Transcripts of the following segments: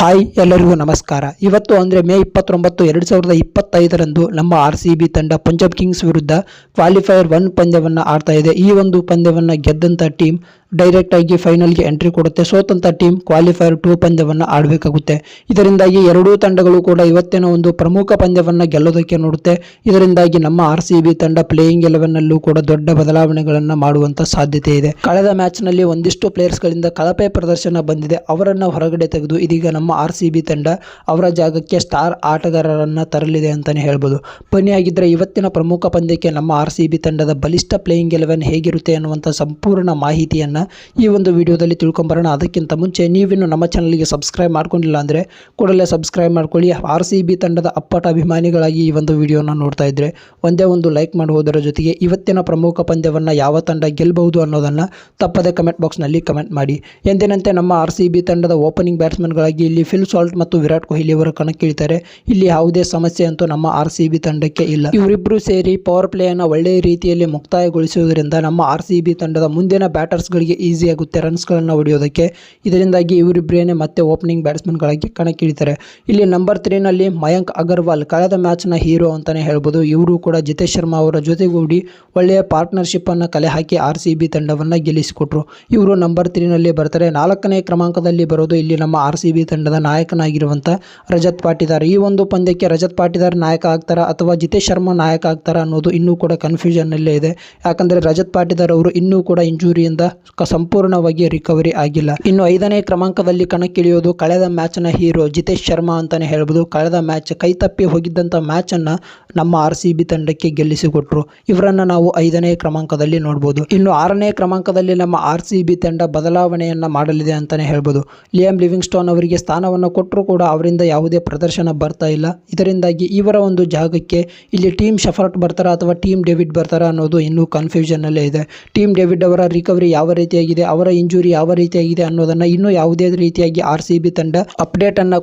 Hi ಎಲ್ಲರಿಗೂ ನಮಸ್ಕಾರ. ಇವತ್ತು ಅಂದರೆ ಮೇ ಇಪ್ಪತ್ತೊಂಬತ್ತು, ಎರಡು ಸಾವಿರದ ಇಪ್ಪತ್ತೈದರಂದು ನಮ್ಮ ಆರ್ ಸಿ ಬಿ ತಂಡ ಪಂಜಾಬ್ ಕಿಂಗ್ಸ್ ವಿರುದ್ಧ ಕ್ವಾಲಿಫೈಯರ್ ಒನ್ ಪಂದ್ಯವನ್ನು ಆಡ್ತಾ ಇದೆ. ಈ ಒಂದು ಪಂದ್ಯವನ್ನು ಗೆದ್ದಂಥ ಟೀಮ್ ಡೈರೆಕ್ಟ್ ಆಗಿ ಫೈನಲ್ಗೆ ಎಂಟ್ರಿ ಕೊಡುತ್ತೆ. ಸೋತಂತ ಟೀಮ್ ಕ್ವಾಲಿಫೈರ್ ಟೂ ಪಂದ್ಯವನ್ನು ಆಡಬೇಕಾಗುತ್ತೆ. ಇದರಿಂದಾಗಿ ಎರಡೂ ತಂಡಗಳು ಕೂಡ ಇವತ್ತಿನ ಒಂದು ಪ್ರಮುಖ ಪಂದ್ಯವನ್ನು ಗೆಲ್ಲೋದಕ್ಕೆ ನೋಡುತ್ತೆ. ಇದರಿಂದಾಗಿ ನಮ್ಮ ಆರ್ ಸಿ ಬಿ ತಂಡ ಪ್ಲೇಯಿಂಗ್ ಎಲೆವೆನ್ನಲ್ಲೂ ಕೂಡ ದೊಡ್ಡ ಬದಲಾವಣೆಗಳನ್ನು ಮಾಡುವಂಥ ಸಾಧ್ಯತೆ ಇದೆ. ಕಳೆದ ಮ್ಯಾಚ್ನಲ್ಲಿ ಒಂದಿಷ್ಟು ಪ್ಲೇಯರ್ಸ್ಗಳಿಂದ ಕಳಪೆ ಪ್ರದರ್ಶನ ಬಂದಿದೆ. ಅವರನ್ನು ಹೊರಗಡೆ ತೆಗೆದು ಇದೀಗ ನಮ್ಮ ಆರ್ ತಂಡ ಅವರ ಜಾಗಕ್ಕೆ ಸ್ಟಾರ್ ಆಟಗಾರರನ್ನು ತರಲಿದೆ ಅಂತಲೇ ಹೇಳ್ಬೋದು. ಬನ್ನಿ ಇವತ್ತಿನ ಪ್ರಮುಖ ಪಂದ್ಯಕ್ಕೆ ನಮ್ಮ ಆರ್ ತಂಡದ ಬಲಿಷ್ಠ ಪ್ಲೇಯಿಂಗ್ ಎಲೆವೆನ್ ಹೇಗಿರುತ್ತೆ ಅನ್ನುವಂಥ ಸಂಪೂರ್ಣ ಮಾಹಿತಿಯನ್ನು ಈ ಒಂದು ವಿಡಿಯೋದಲ್ಲಿ ತಿಳ್ಕೊಂಬರೋಣ. ಅದಕ್ಕಿಂತ ಮುಂಚೆ ನೀವಿನ್ನು ನಮ್ಮ ಚಾನಲ್ಗೆ ಸಬ್ಸ್ಕ್ರೈಬ್ ಮಾಡ್ಕೊಂಡಿಲ್ಲ ಅಂದರೆ ಕೂಡಲೇ ಸಬ್ಸ್ಕ್ರೈಬ್ ಮಾಡ್ಕೊಳ್ಳಿ. ಆರ್ ಸಿ ಬಿ ತಂಡದ ಅಪ್ಪಟ ಅಭಿಮಾನಿಗಳಾಗಿ ಈ ಒಂದು ವಿಡಿಯೋನ ನೋಡ್ತಾ ಇದ್ದರೆ ಒಂದೇ ಒಂದು ಲೈಕ್ ಮಾಡುವುದರ ಜೊತೆಗೆ ಇವತ್ತಿನ ಪ್ರಮುಖ ಪಂದ್ಯವನ್ನು ಯಾವ ತಂಡ ಗೆಲ್ಲಬಹುದು ಅನ್ನೋದನ್ನು ತಪ್ಪದೆ ಕಮೆಂಟ್ ಬಾಕ್ಸ್ನಲ್ಲಿ ಕಮೆಂಟ್ ಮಾಡಿ. ಎಂದಿನಂತೆ ನಮ್ಮ ಆರ್ ಸಿ ಬಿ ತಂಡದ ಓಪನಿಂಗ್ ಬ್ಯಾಟ್ಸ್ಮನ್ಗಳಾಗಿ ಇಲ್ಲಿ ಫಿಲ್ ಸಾಲ್ಟ್ ಮತ್ತು ವಿರಾಟ್ ಕೊಹ್ಲಿ ಅವರು ಕಣಕ್ಕಿಳಿತಾರೆ. ಇಲ್ಲಿ ಯಾವುದೇ ಸಮಸ್ಯೆ ಅಂತೂ ನಮ್ಮ ಆರ್ ಸಿ ಬಿ ತಂಡಕ್ಕೆ ಇಲ್ಲ. ಇವರಿಬ್ಬರು ಸೇರಿ ಪವರ್ ಪ್ಲೇಯನ್ನು ಒಳ್ಳೆಯ ರೀತಿಯಲ್ಲಿ ಮುಕ್ತಾಯಗೊಳಿಸುವುದರಿಂದ ನಮ್ಮ ಆರ್ ಸಿ ಬಿ ತಂಡದ ಮುಂದಿನ ಬ್ಯಾಟರ್ಸ್ಗಳಿಗೆ ಈಸಿ ಆಗುತ್ತೆ ರನ್ಸ್ಗಳನ್ನು ಹೊಡೆಯೋದಕ್ಕೆ. ಇದರಿಂದಾಗಿ ಇವರಿಬ್ಬರೇನೆ ಮತ್ತೆ ಓಪನಿಂಗ್ ಬ್ಯಾಟ್ಸ್ಮನ್ಗಳಾಗಿ ಕಣಕ್ಕಿಳಿತಾರೆ. ಇಲ್ಲಿ ನಂಬರ್ ತ್ರೀನಲ್ಲಿ ಮಯಾಂಕ್ ಅಗರ್ವಾಲ್ ಕಳೆದ ಮ್ಯಾಚ್ನ ಹೀರೋ ಅಂತಲೇ ಹೇಳ್ಬೋದು. ಇವರು ಕೂಡ ಜಿತೇಶ್ ಶರ್ಮಾ ಅವರ ಜೊತೆಗೂಡಿ ಒಳ್ಳೆಯ ಪಾರ್ಟ್ನರ್ಶಿಪ್ಪನ್ನು ಕಲೆ ಹಾಕಿ ಆರ್ ಸಿ ಬಿ ತಂಡವನ್ನು ಗೆಲ್ಲಿಸಿಕೊಟ್ರು. ಇವರು ನಂಬರ್ ತ್ರೀನಲ್ಲಿ ಬರ್ತಾರೆ. ನಾಲ್ಕನೇ ಕ್ರಮಾಂಕದಲ್ಲಿ ಬರೋದು ಇಲ್ಲಿ ನಮ್ಮ ಆರ್ ಸಿ ಬಿ ತಂಡದ ನಾಯಕನಾಗಿರುವಂಥ ರಜತ್ ಪಾಟಿದಾರ್. ಈ ಒಂದು ಪಂದ್ಯಕ್ಕೆ ರಜತ್ ಪಾಟಿದಾರ್ ನಾಯಕ ಆಗ್ತಾರಾ ಅಥವಾ ಜಿತೇಶ್ ಶರ್ಮಾ ನಾಯಕ ಆಗ್ತಾರಾ ಅನ್ನೋದು ಇನ್ನೂ ಕೂಡ ಕನ್ಫ್ಯೂಷನ್ನಲ್ಲೇ ಇದೆ. ಯಾಕಂದರೆ ರಜತ್ ಪಾಟಿದಾರ್ ಅವರು ಇನ್ನೂ ಕೂಡ ಇಂಜುರಿಯಿಂದ ಸಂಪೂರ್ಣವಾಗಿ ರಿಕವರಿ ಆಗಿಲ್ಲ. ಇನ್ನು ಐದನೇ ಕ್ರಮಾಂಕದಲ್ಲಿ ಕಣಕ್ಕಿಳಿಯೋದು ಕಳೆದ ಮ್ಯಾಚ್ನ ಹೀರೋ ಜಿತೇಶ್ ಶರ್ಮಾ ಅಂತಾನೆ ಹೇಳ್ಬೋದು. ಕಳೆದ ಮ್ಯಾಚ್ ಕೈತಪ್ಪಿ ಹೋಗಿದ್ದಂಥ ಮ್ಯಾಚನ್ನು ನಮ್ಮ ಆರ್ ಸಿ ಬಿ ತಂಡಕ್ಕೆ ಗೆಲ್ಲಿಸಿಕೊಟ್ರು. ಇವರನ್ನು ನಾವು ಐದನೇ ಕ್ರಮಾಂಕದಲ್ಲಿ ನೋಡ್ಬೋದು. ಇನ್ನು ಆರನೇ ಕ್ರಮಾಂಕದಲ್ಲಿ ನಮ್ಮ ಆರ್ ತಂಡ ಬದಲಾವಣೆಯನ್ನು ಮಾಡಲಿದೆ ಅಂತಲೇ ಹೇಳ್ಬೋದು. ಲಿಯಾಮ್ ಲಿವಿಂಗ್ ಸ್ಟೋನ್ ಅವರಿಗೆ ಸ್ಥಾನವನ್ನು ಕೊಟ್ಟರೂ ಕೂಡ ಅವರಿಂದ ಯಾವುದೇ ಪ್ರದರ್ಶನ ಬರ್ತಾ ಇಲ್ಲ. ಇದರಿಂದಾಗಿ ಇವರ ಒಂದು ಜಾಗಕ್ಕೆ ಇಲ್ಲಿ ಟೀಮ್ ಶಫರ್ಟ್ ಬರ್ತಾರಾ ಅಥವಾ ಟೀಮ್ ಡೇವಿಡ್ ಬರ್ತಾರಾ ಅನ್ನೋದು ಇನ್ನೂ ಕನ್ಫ್ಯೂಷನ್ನಲ್ಲೇ ಇದೆ. ಟೀಮ್ ಡೇವಿಡ್ ಅವರ ರಿಕವರಿ ಯಾವ ರೀತಿಯಾಗಿದೆ, ಅವರ ಇಂಜುರಿ ಯಾವ ರೀತಿಯಾಗಿದೆ ಅನ್ನೋದನ್ನು ಇನ್ನೂ ಯಾವುದೇ ರೀತಿಯಾಗಿ ಆರ್ ಸಿ ಬಿ ತಂಡ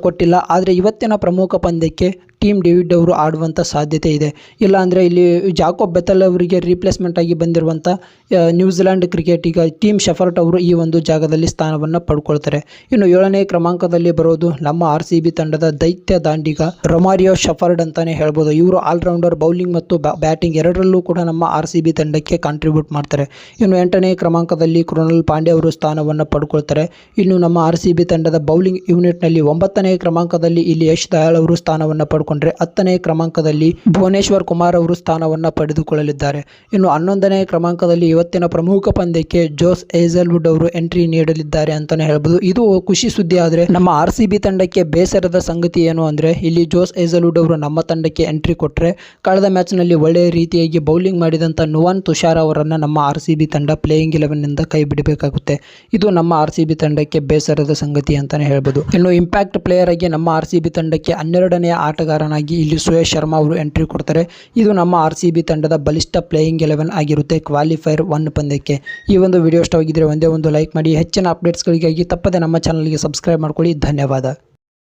ಕೊಟ್ಟಿಲ್ಲ. ಆದರೆ ಇವತ್ತಿನ ಪ್ರಮುಖ ಪಂದ್ಯಕ್ಕೆ ಟೀಮ್ ಡೇವಿಡ್ ಅವರು ಆಡುವಂಥ ಸಾಧ್ಯತೆ ಇದೆ. ಇಲ್ಲ ಅಂದರೆ ಇಲ್ಲಿ ಜಾಕೋಬ್ ಬೆತಲ್ ಅವರಿಗೆ ರಿಪ್ಲೇಸ್ಮೆಂಟ್ ಆಗಿ ಬಂದಿರುವಂಥ ನ್ಯೂಜಿಲ್ಯಾಂಡ್ ಕ್ರಿಕೆಟಿಗ ಟೀಮ್ ಶೆಫರ್ಟ್ ಅವರು ಈ ಒಂದು ಜಾಗದಲ್ಲಿ ಸ್ಥಾನವನ್ನು ಪಡ್ಕೊಳ್ತಾರೆ. ಇನ್ನು ಏಳನೇ ಕ್ರಮಾಂಕದಲ್ಲಿ ಬರೋದು ನಮ್ಮ ಆರ್ ತಂಡದ ದೈತ್ಯ ದಾಂಡಿಗ ರೊಮಾರಿಯೋ ಶಫರ್ಡ್ ಅಂತಾನೆ ಹೇಳ್ಬೋದು. ಇವರು ಆಲ್ರೌಂಡರ್ ಬೌಲಿಂಗ್ ಮತ್ತು ಬ್ಯಾಟಿಂಗ್ ಎರಡರಲ್ಲೂ ಕೂಡ ನಮ್ಮ ಆರ್ ತಂಡಕ್ಕೆ ಕಾಂಟ್ರಿಬ್ಯೂಟ್ ಮಾಡ್ತಾರೆ. ಇನ್ನು ಎಂಟನೇ ಕ್ರಮಾಂಕದಲ್ಲಿ ಕೃಣಲ್ ಪಾಂಡೆ ಅವರು ಸ್ಥಾನವನ್ನು ಪಡ್ಕೊಳ್ತಾರೆ. ಇನ್ನು ನಮ್ಮ ಆರ್ ತಂಡದ ಬೌಲಿಂಗ್ ಯೂನಿಟ್ನಲ್ಲಿ ಒಂಬತ್ತನೇ ಕ್ರಮಾಂಕದಲ್ಲಿ ಇಲ್ಲಿ ಯಶ್ ದಯಾಳ್ ಅವರು ಸ್ಥಾನವನ್ನು ಪಡ್ಕೊಂಡ್ರೆ ಹತ್ತನೇ ಕ್ರಮಾಂಕದಲ್ಲಿ ಭುವನೇಶ್ವರ್ ಕುಮಾರ್ ಅವರು ಸ್ಥಾನವನ್ನು ಪಡೆದುಕೊಳ್ಳಲಿದ್ದಾರೆ. ಇನ್ನು ಹನ್ನೊಂದನೇ ಕ್ರಮಾಂಕದಲ್ಲಿ ಇವತ್ತಿನ ಪ್ರಮುಖ ಪಂದ್ಯಕ್ಕೆ ಜೋಸ್ ಏಜಲ್ವುಡ್ ಅವರು ಎಂಟ್ರಿ ನೀಡಲಿದ್ದಾರೆ ಅಂತಾನೆ ಹೇಳ್ಬೋದು. ಇದು ಖುಷಿ ಸುದ್ದಿ ಆದರೆ ನಮ್ಮ ಆರ್ ತಂಡಕ್ಕೆ ಬೇಸರದ ಸಂಗತಿ ಏನು ಅಂದರೆ ಇಲ್ಲಿ ಜೋಸ್ ಏಜಲ್ವುಡ್ ಅವರು ನಮ್ಮ ತಂಡಕ್ಕೆ ಎಂಟ್ರಿ ಕೊಟ್ಟರೆ ಕಳೆದ ಮ್ಯಾಚ್ನಲ್ಲಿ ಒಳ್ಳೆಯ ರೀತಿಯಾಗಿ ಬೌಲಿಂಗ್ ಮಾಡಿದಂಥ ನುವಾನ್ ತುಷಾರ್ ಅವರನ್ನು ನಮ್ಮ ಆರ್ ತಂಡ ಪ್ಲೇಯಿಂಗ್ ಇಲೆವೆನ್ನಿಂದ ಕೈ ಬಿಡಬೇಕಾಗುತ್ತೆ. ಇದು ನಮ್ಮ ಆರ್ ತಂಡಕ್ಕೆ ಬೇಸರದ ಸಂಗತಿ ಅಂತಲೇ ಹೇಳ್ಬೋದು. ಇನ್ನು ಇಂಪ್ಯಾಕ್ಟ್ ಪ್ಲೇಯರ್ ಆಗಿ ನಮ್ಮ ಆರ್ ತಂಡಕ್ಕೆ ಹನ್ನೆರಡನೆಯ ಆಟಗಾರನಾಗಿ ಇಲ್ಲಿ ಸುಯೇಶ್ ಶರ್ಮಾ ಅವರು ಎಂಟ್ರಿ ಕೊಡ್ತಾರೆ. ಇದು ನಮ್ಮ ಆರ್ ತಂಡದ ಬಲಿಷ್ಠ ಪ್ಲೇಯಿಂಗ್ ಎಲೆವೆನ್ ಆಗಿರುತ್ತೆ ಕ್ವಾಲಿಫೈರ್ ಒನ್ ಪಂದ್ಯಕ್ಕೆ. ಈ ಒಂದು ವಿಡಿಯೋ ಇಷ್ಟವಾಗಿದ್ದರೆ ಒಂದೇ ಒಂದು ಲೈಕ್ ಮಾಡಿ. ಹೆಚ್ಚಿನ ಅಪ್ಡೇಟ್ಸ್ಗಳಿಗಾಗಿ ತಪ್ಪದೆ ನಮ್ಮ ಚಾನಲ್ಗೆ ಸಬ್ಸ್ಕ್ರೈಬ್ ಮಾಡ್ಕೊಳ್ಳಿ. ಧನ್ಯವಾದ.